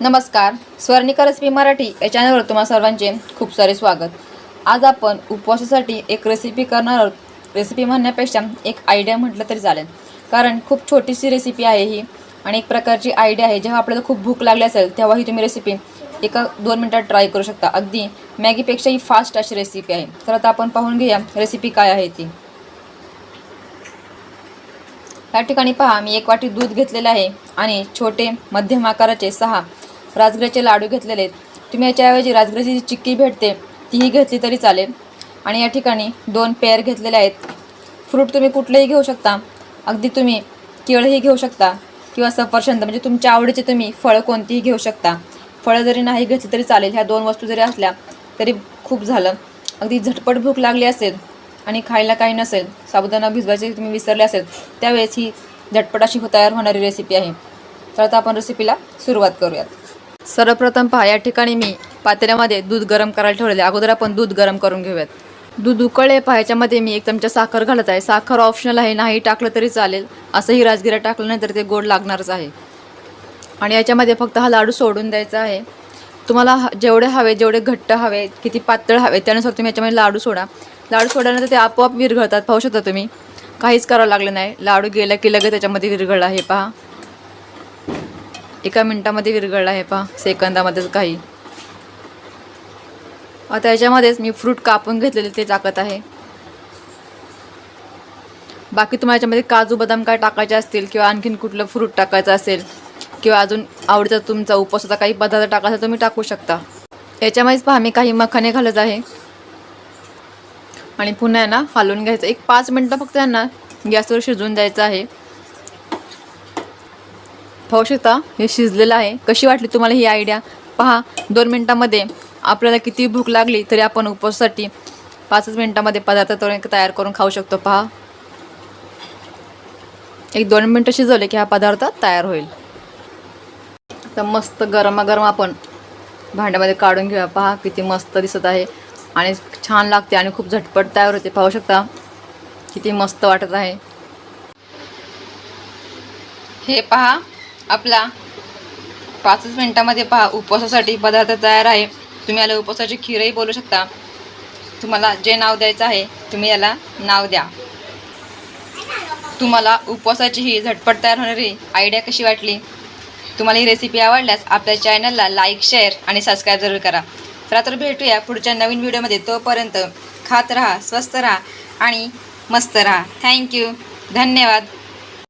नमस्कार. स्वर्णिका रेसिपी मराठी. या चॅनलवर तुम्हा सर्वांचे खूप सारे स्वागत. आज आपण उपवासासाठी एक रेसिपी करणार आहोत. रेसिपी म्हणण्यापेक्षा एक आयडिया म्हटलं तरी चालेल. कारण खूप छोटीशी रेसिपी आहे ही आणि एक प्रकारची आयडिया आहे. जेव्हा आपल्याला खूप भूक लागली असेल तेव्हा ही तुम्ही रेसिपी एका दोन मिनटात ट्राय करू शकता. अगदी मॅगीपेक्षाही फास्ट अशी रेसिपी आहे. तर आता आपण पाहून घेऊया रेसिपी काय आहे ती. या ठिकाणी पहा मी एक वाटी दूध घेतलेलं आहे आणि छोटे मध्यम आकाराचे सहा राजगिऱ्याचे लाडू घेतलेले आहेत. तुम्ही याच्याऐवजी राजगिऱ्याची जी चिक्की भेटते तीही घेतली तरी चालेल. आणि या ठिकाणी दोन पेअर घेतलेले आहेत. फ्रूट तुम्ही कुठलेही घेऊ शकता. अगदी तुम्ही केळंही घेऊ शकता किंवा सफरचंद म्हणजे तुमच्या आवडीचे तुम्ही फळं कोणतीही घेऊ शकता. फळं जरी नाही घेतली तरी चालेल. ह्या दोन वस्तू जरी असल्या तरी खूप झालं. अगदी झटपट भूक लागली असेल आणि खायला काही नसेल साबुदाणा भिजवायचे तुम्ही विसरले असेल त्यावेळेस ही झटपट अशी हो- तयार होणारी रेसिपी आहे. तर आता आपण रेसिपीला सुरुवात करूयात. सर्वप्रथम पहा या ठिकाणी मी पातेल्यामध्ये दूध गरम करायला ठेवलेले अगोदर आपण दूध गरम करून घेऊयात. दूध उकळले पहा याच्यामध्ये मी एक चमचा साखर घालत आहे. साखर ऑप्शनल आहे नाही टाकलं तरी चालेल. असंही राजगिरा टाकलं नाही तर ते गोड लागणारच आहे. आणि याच्यामध्ये फक्त हा लाडू सोडून द्यायचा आहे. तुम्हाला जेवढे हवे जेवढे घट्ट हवे किती पातळ हवे त्यानुसार तुम्ही याच्यामध्ये लाडू सोडा. लाडू सोडल्यानंतर ते आपोआप विरघळतात पाहू शकता तुम्ही. काहीच करावं लागलं नाही. लाडू गेला की लगेच त्याच्यामध्ये विरघळला आहे पहा. एका मिनटामध्ये विरघळला आहे पहा. सेकंदामध्येच काही. आता याच्यामध्येच मी फ्रूट कापून घेतलेले ते टाकत आहे. बाकी तुम्हाला याच्यामध्ये काजू बदाम काय टाकायचे असतील किंवा आणखीन कुठलं फ्रूट टाकायचं असेल किंवा अजून आवडीचा तुमचा उपवासाचा काही पदार्थ टाकायचा तुम्ही टाकू शकता. याच्यामध्येच पहा मी काही मखाने घालत आहे. आणि पुन्हा यांना फालून घ्यायचं. एक पाच मिनटं फक्त यांना गॅसवर शिजवून द्यायचं आहे. पाहू शकता हे शिजलेलं आहे. कशी वाटली तुम्हाला ही आयडिया पहा दोन मिनटामध्ये आपल्याला किती भूक लागली तरी आपण उपवासासाठी पाचच मिनटामध्ये पदार्थ तयार तयार करून खाऊ शकतो. पहा. एक दोन मिनटं शिजवले की हा पदार्थ तयार होईल. तर मस्त गरमागरम आपण भांड्यामध्ये काढून घेऊया. पहा किती मस्त दिसत आहे. आणि छान लागते आणि खूप झटपट तयार होते. पाहू शकता किती मस्त वाटत आहे. हे पहा आपला पाचच मिनटामध्ये पहा उपवासासाठी पदार्थ तयार आहे. तुम्ही याला उपवासाची खीरही बोलू शकता. तुम्हाला जे नाव द्यायचं आहे तुम्ही याला नाव द्या. तुम्हाला उपवासाची ही झटपट तयार होणारी आयडिया कशी वाटली? तुम्हाला ही रेसिपी आवडल्यास आपल्या चॅनलला लाईक शेअर आणि सबस्क्राईब जरूर करा. तर भेटूया पुढच्या नवीन व्हिडिओमध्ये तोपर्यंत खात राहा स्वस्त राहा आणि मस्त राहा. थँक्यू धन्यवाद.